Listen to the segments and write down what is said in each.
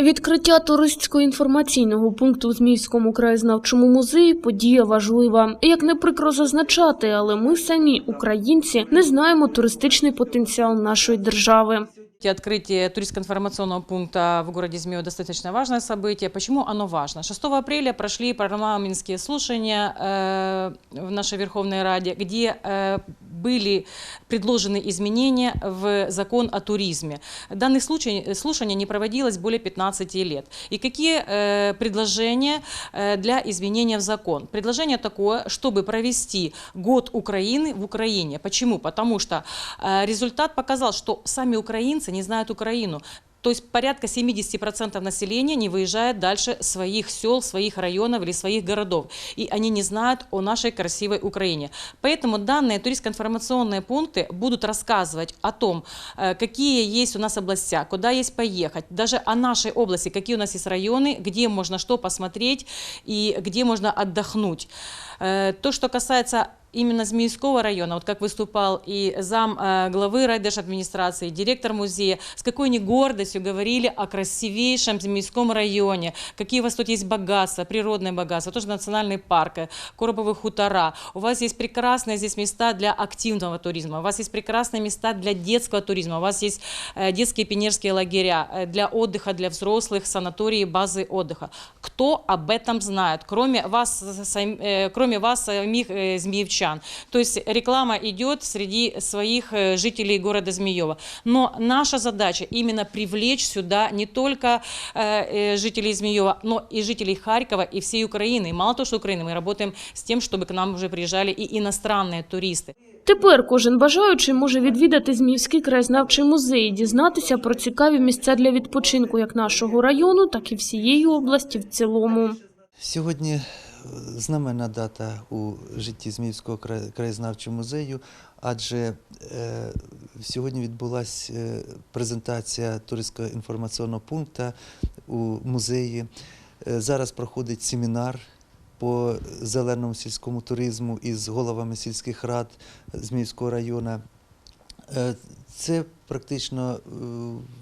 Відкриття туристського інформаційного пункту у Зміївському краєзнавчому музеї подія важлива. Як не прикро зазначати, але ми самі, українці, не знаємо туристичний потенціал нашої держави. Открытие туристско-информационного пункта в городе Змеево достаточно важное событие. Почему оно важно? 6 апреля прошли парламентские слушания э, в нашей Верховной Раде, где э, были предложены изменения в закон о туризме. Данных случай, слушания не проводилось более 15 лет. И какие э, предложения э, для изменения в закон? Предложение такое, чтобы провести год Украины в Украине. Почему? Потому что э, результат показал, что сами украинцы не знают Украину. То есть порядка 70% населения не выезжает дальше своих сел, своих районов или своих городов. И они не знают о нашей красивой Украине. Поэтому данные туристско-информационные пункты будут рассказывать о том, э, какие есть у нас областя, куда есть поехать, даже о нашей области, какие у нас есть районы, где можно что посмотреть и где можно отдохнуть. Э, То, что касается именно Змеевского района, вот как выступал и зам э, главы райдержадминистрации, и директор музея, с какой они гордостью говорили о красивейшем Змеевском районе, какие у вас тут есть богатства, природные богатства, тоже национальный парк, э, Коробовые хутора. У вас есть прекрасные здесь места для активного туризма, у вас есть прекрасные места для детского туризма, у вас есть э, детские пионерские лагеря для отдыха для взрослых, санатории, базы отдыха. Кто об этом знает, кроме вас, э, кроме вас самих э, змеевчан? То есть реклама идет среди своих э, жителей города Змеева. Но наша задача именно привлечь сюда не только э, э, жителей Змеева, но и жителей Харькова и всей Украины. И мало того, что Украины, мы работаем с тем, чтобы к нам уже приезжали и иностранные туристы. Тепер кожен бажаючий може відвідати Зміївський краєзнавчий музей і дізнатися про цікаві місця для відпочинку як нашого району, так і всієї області в цілому. Сьогодні е, знаменна дата у житті Зміївського краєзнавчого музею, адже е, сьогодні відбулася е, презентація туристського інформаційного пункту у музеї. Е, зараз проходить семінар по зеленому сільському туризму із головами сільських рад Зміївського району. Це практично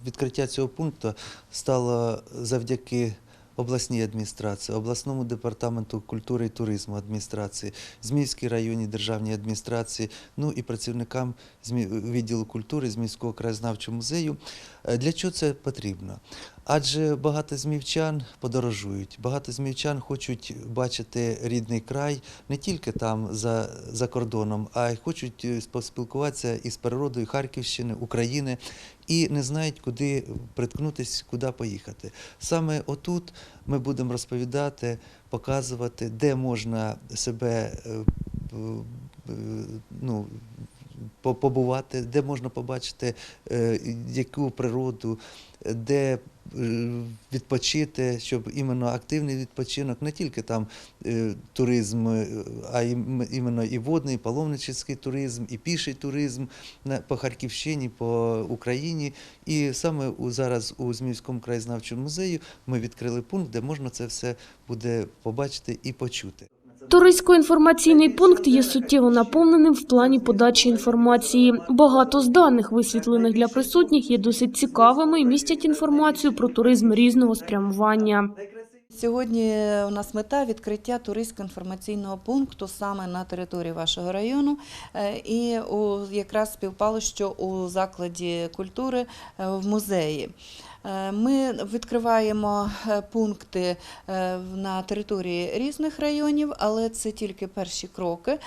відкриття цього пункту стало завдяки обласній адміністрації, обласному департаменту культури і туризму адміністрації, Зміївській районній державній адміністрації, ну і працівникам відділу культури Зміївського краєзнавчого музею. Е, Для чого це потрібно? Адже багато змівчан подорожують, багато змівчан хочуть бачити рідний край не тільки там за, за кордоном, а й хочуть е, поспілкуватися із природою Харківщини, України і не знають, куди приткнутися, куди поїхати. Саме отут ми будемо розповідати, показувати, де можна себе е, е, ну, побувати, де можна побачити е, яку природу, де відпочити, щоб іменно активний відпочинок, не тільки там е, туризм, е, а іменно і водний, і паломничий туризм, і піший туризм по Харківщині, по Україні. І саме зараз у Зміївському краєзнавчому музеї ми відкрили пункт, де можна це все буде побачити і почути. Туристсько-інформаційний пункт є суттєво наповненим в плані подачі інформації. Багато з даних, висвітлених для присутніх, є досить цікавими і містять інформацію про туризм різного спрямування. Сьогодні у нас мета відкриття туристсько-інформаційного пункту саме на території вашого району. Е, І якраз співпало, що у закладі культури е, в музеї. Е, Ми відкриваємо е, пункти е, на території різних районів, але це тільки перші кроки.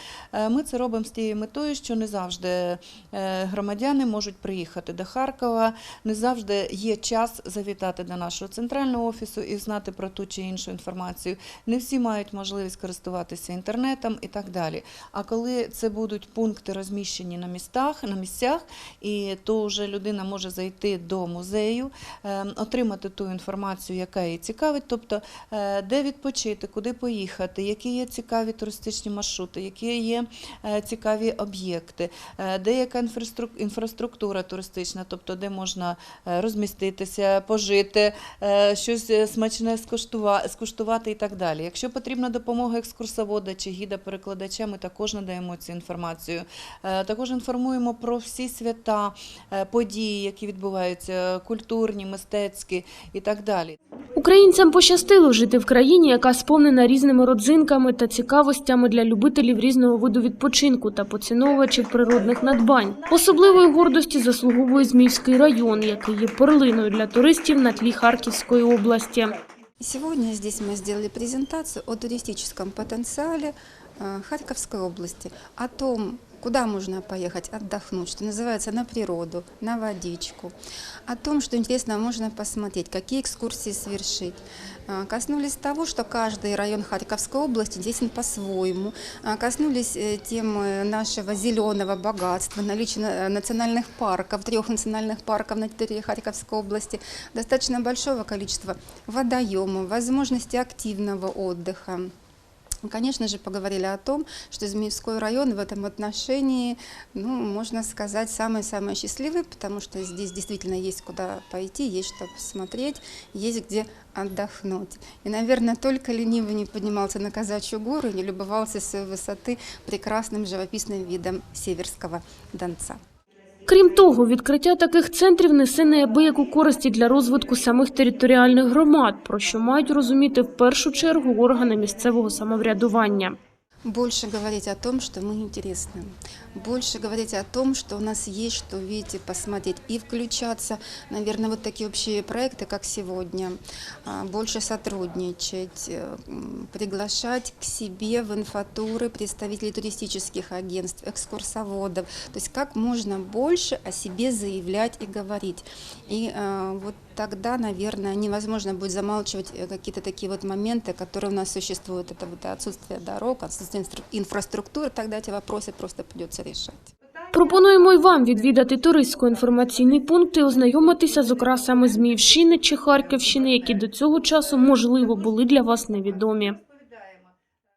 Ми це робимо з тією метою, що не завжди громадяни можуть приїхати до Харкова, не завжди є час завітати до нашого центрального офісу і знати про ту чи іншу інформацію. Не всі мають можливість користуватися інтернетом і так далі. А коли це будуть пункти розміщені на містах, на місцях, і то вже людина може зайти до музею, отримати ту інформацію, яка її цікавить, тобто е, де відпочити, куди поїхати, які є цікаві туристичні маршрути, які є е, цікаві об'єкти, е, де яка інфраструктура туристична, тобто де можна е, розміститися, пожити, е, щось е, смачне скуштувати і так далі. Якщо потрібна допомога екскурсовода чи гіда-перекладача, ми також надаємо цю інформацію. Е, Також інформуємо про всі свята, е, події, які відбуваються, культурні, мистецькі і так далі. Українцям пощастило жити в країні, яка сповнена різними родзинками та цікавостями для любителів різного виду відпочинку та поціновувачів природних надбань. Особливої гордості заслуговує Зміївський район, який є перлиною для туристів на тлі Харківської області. Сегодня здесь мы сделали презентацию о туристическом потенциале э, Харьковской области, о том, куда можно поехать отдохнуть, что называется, на природу, на водичку, о том, что интересно можно посмотреть, какие экскурсии совершить. А, Коснулись того, что каждый район Харьковской области интересен по-своему. А, Коснулись э, темы нашего зеленого богатства, наличия на- национальных парков, трех национальных парков на территории Харьковской области, достаточно большого количества водоемов, возможности активного отдыха. Конечно же, поговорили о том, что Змеевской район в этом отношении, ну, можно сказать, самый-самый счастливый, потому что здесь действительно есть куда пойти, есть что посмотреть, есть где отдохнуть. И, наверное, только ленивый не поднимался на Казачью гору и не любовался с ее высоты прекрасным живописным видом Северского Донца. Крім того, відкриття таких центрів несе неабияку користь для розвитку самих територіальних громад, про що мають розуміти в першу чергу органи місцевого самоврядування. Больше говорить о том, что мы интересны. Больше говорить о том, что у нас есть что видеть и посмотреть. И включаться, наверное, вот такие общие проекты, как сегодня. А, Больше сотрудничать, э, приглашать к себе в инфотуры представителей туристических агентств, экскурсоводов. То есть как можно больше о себе заявлять и говорить. И э, вот тогда, наверное, невозможно будет замалчивать э, какие-то такие вот моменты, которые у нас существуют. Это вот отсутствие дорог, отсутствие инфра- инфраструктуры, тогда эти вопросы просто придется решать. Пропонуємо й вам відвідати туристсько-інформаційний пункт і ознайомитися з окрасами Зміївщини чи Харківщини, які до цього часу, можливо, були для вас невідомі.